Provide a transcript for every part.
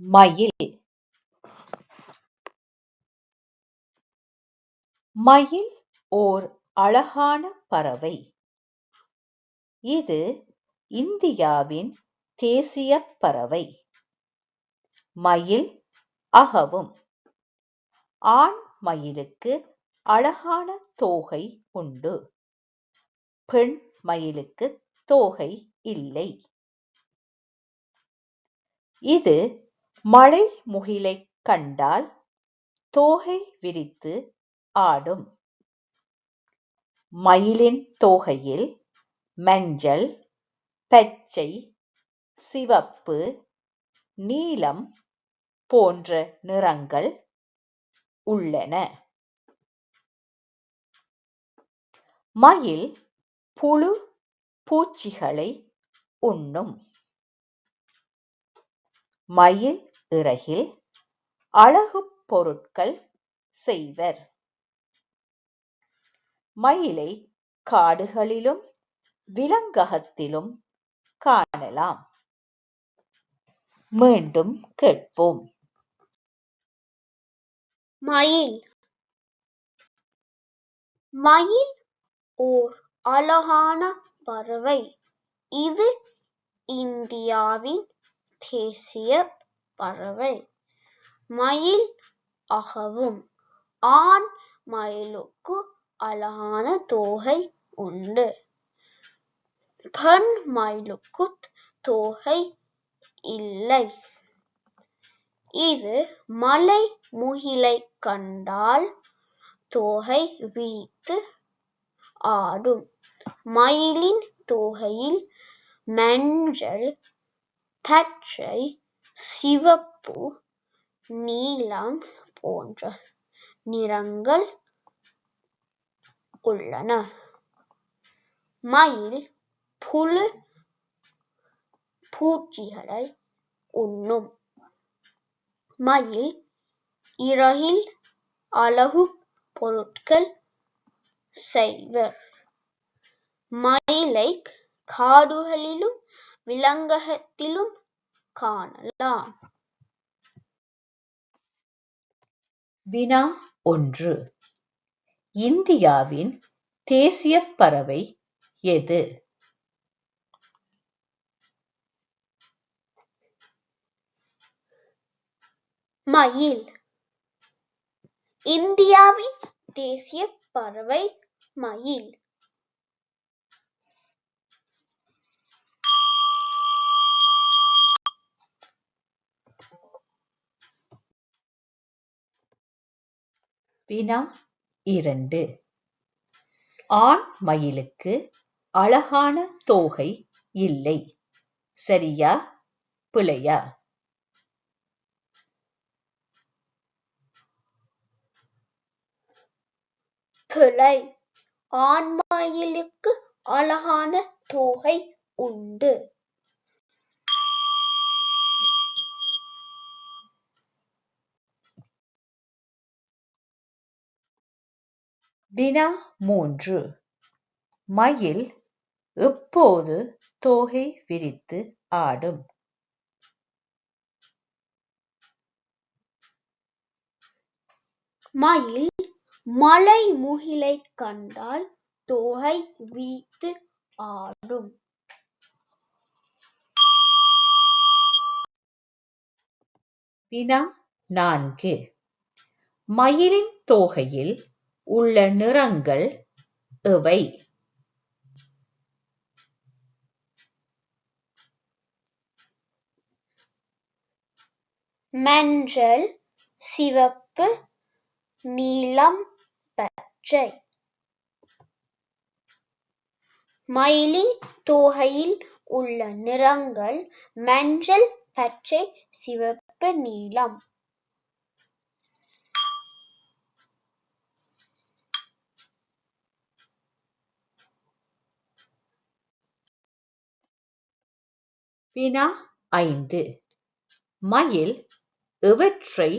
மயில் மயில் ஓர் அழகான பறவை. இது இந்தியாவின் தேசியப் பறவை. மயில் அகவும். ஆண் மயிலுக்கு அழகான தோகை உண்டு. பெண் மயிலுக்கு தோகை இல்லை. இது மழைமுகிலைக் கண்டால் தோகை விரித்து ஆடும். மயிலின் தோகையில் மஞ்சள், பச்சை, சிவப்பு, நீலம் போன்ற நிறங்கள் உள்ளன. மயில் புழு, பூச்சிகளை உண்ணும். மயில் இறகில் அழகுப் பொருட்கள் செய்வர். மயிலை காடுகளிலும் விலங்ககத்திலும் காணலாம். மீண்டும் கேட்போம். மயில் மயில் ஓர் அழகான பறவை. இது இந்தியாவின் தேசிய பறவை. மயில் அகவும். ஆண் மயிலுக்கு அழகான தோகை உண்டு. பெண் மயிலுக்கு தோகை இல்லை. இது மலை முகிலை கண்டால் தோகை விரித்து ஆடும். மயிலின் தோகையில் மஞ்சள், பச்சை, சிவப்பு, நீலம் போன்ற நிறங்கள் உள்ளன. மயில் புழு, பூச்சிகளை உண்ணும். மயில் இறகில் அழகுப் பொருட்கள் செய்வர். மயிலைக் காடுகளிலும் விலங்ககத்திலும் காணலாம். வினா ஒன்று. இந்தியாவின் தேசியப் பறவை எது? மயில் இந்தியாவின் தேசியப் பறவை மயில். வினா இரண்டு. ஆண் மயிலுக்கு அழகான தோகை இல்லை. சரியா பிழையா? பிழை. ஆண் மயிலுக்கு அழகான தோகை உண்டு. வினா மூன்று. மயில் எப்போது தோகை விரித்து ஆடும்? மயில் மழைமுகிலைக் கண்டால் தோகை விரித்து ஆடும். வினா நான்கு. மயிலின் தோகையில் உள்ள நிறங்கள் எவை? மஞ்சள், சிவப்பு, நீலம், பச்சை. மயிலின் தோகையில் உள்ள நிறங்கள் மஞ்சள், பச்சை, சிவப்பு, நீலம். வினா ஐந்து மயில் எவற்றை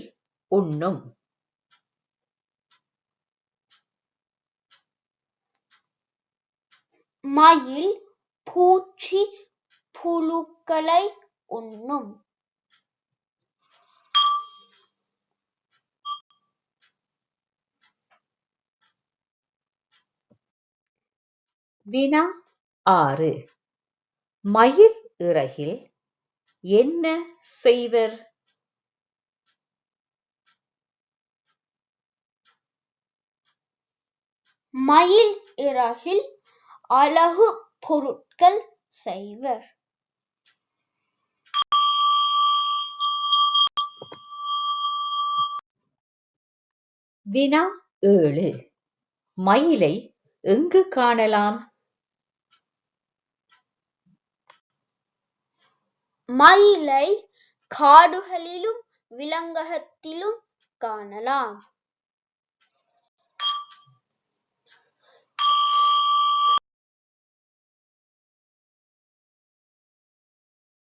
உண்ணும்? மயில் பூச்சி புழுக்களை உண்ணும். வினா ஆறு மயில் இறகில் என்ன செய்வர்? மயில் இறகில் அழகு பொருட்கள் செய்வர். வினா ஏழு. மயிலை எங்கு காணலாம்? மயிலை காடுகளிலும் விலங்ககத்திலும் காணலாம்.